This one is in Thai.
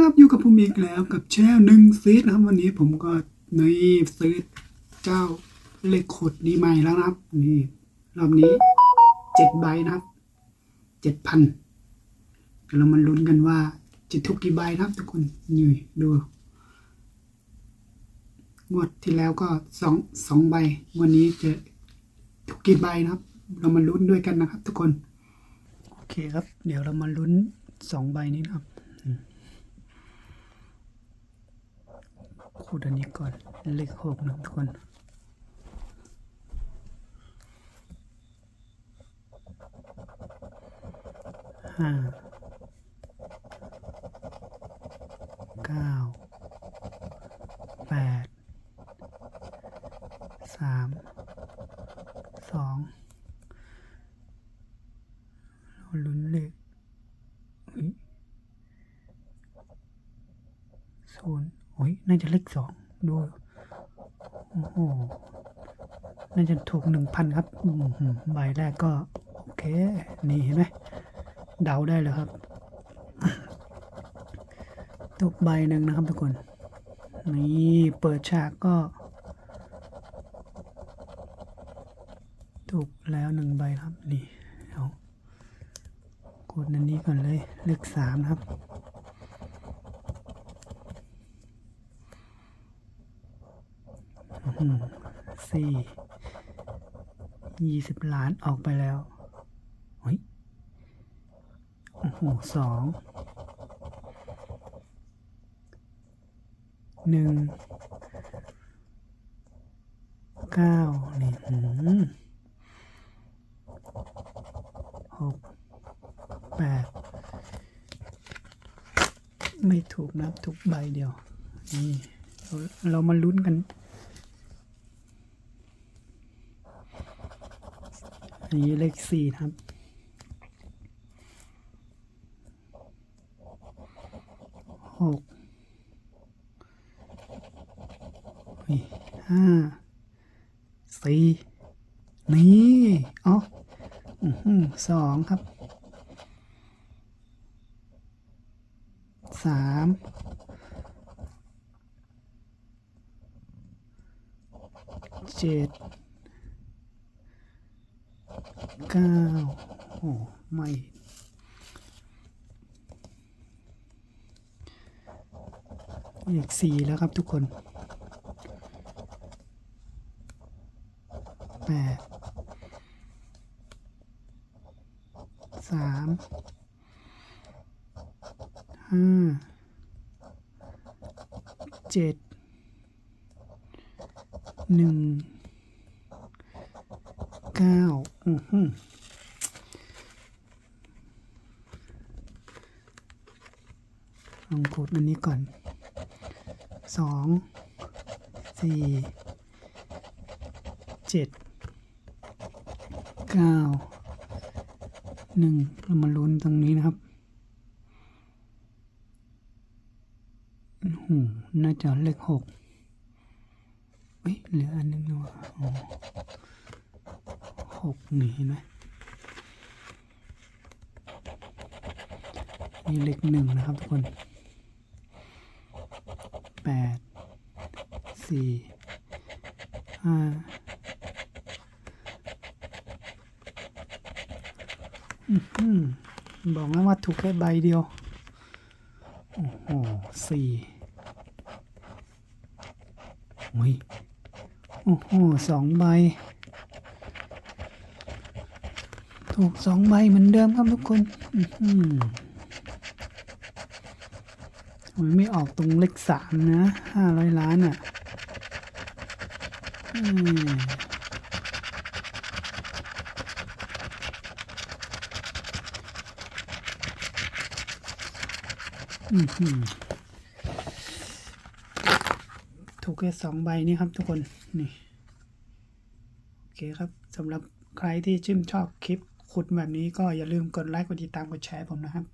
ครับอยู่กับผมอีกแล้วกับแชนหนึ่งซีดนะครับ วันนี้ผมก็นี่ซื้อเจ้าเลขขดนี้ใหม่แล้วนะครับ นี่รอบนี้เจ็ดใบนะครับเจ็ดพันเดี๋ยวเรามาลุ้นกันว่าจะถูกกี่ใบนะครับ ทุกคนนี่ดูงวดที่แล้วก็สองสองใบ วันนี้จะถูกกี่ใบนะครับ เรามาลุ้นด้วยกันนะครับ ทุกคน โอเคครับ เดี๋ยวเรามาลุ้นสองใบนี้นะครับ อืมคูดอันนี้ก่อน เลขหกนะทุกคนห้าเก้าแปดสามสองเราลุ้นเลขเฮ้ยศูนย์ โอ้ยน่าจะเลขสองดูโอ้โหน่าจะถูกหนึ่งพันครับใบแรกก็ โอเค นี่เห็นไหมเดาได้เลยครับถูกใบหนึ่งนะครับทุกคน นี่เปิดฉากก็ถูกแล้วหนึ่งใบครับ นี่เอากดอันนี้ก่อนเลยเลขสามครับ อื้อหือ สี่ยี่สิบล้านออกไปแล้วเฮ้ยโอ้โหสองหนึ่งเก้านี่หืมหกแปดไม่ถูกนะทุกใบเดียว นี่ เรามาลุ้นกัน นี้เลขสี่นะครับ หกห้าสี่นี่อ๋ออื้อหือสองครับสามเจ็ด เก้าโอ้ไม่เลขสี่แล้วครับทุกคนแปดสามห้าเจ็ดหนึ่ง เก้าอือหือลองกดอันนี้ก่อนสองสี่เจ็ดเก้าหนึ่งเรามาลุ้นตรงนี้นะครับโอ้โหน่าจะเลขหกเฮ้ยเหลืออันนึงนะวะอ๋อ หกนี่เห็นไหมนี่เลขหนึ่งนะครับทุกคนแปดสี่ห้าอื้อหือบอกแล้วว่าถูกแค่ใบเดียว โอ้โหสี่โอ้ยโอ้โหสองใบ ถูกสองใบเหมือนเดิมครับทุกคนอือหืมันไม่ออกตรงเลขสามนะห้าร้อยล้านอะอือหือถูกแค่สองใบนี่ครับทุกคน นี่ โอเคครับสำหรับใครที่ชื่นชอบคลิป ขุดแบบนี้ก็อย่าลืมกดไลค์กดติดตามกดแชร์ผมนะครับ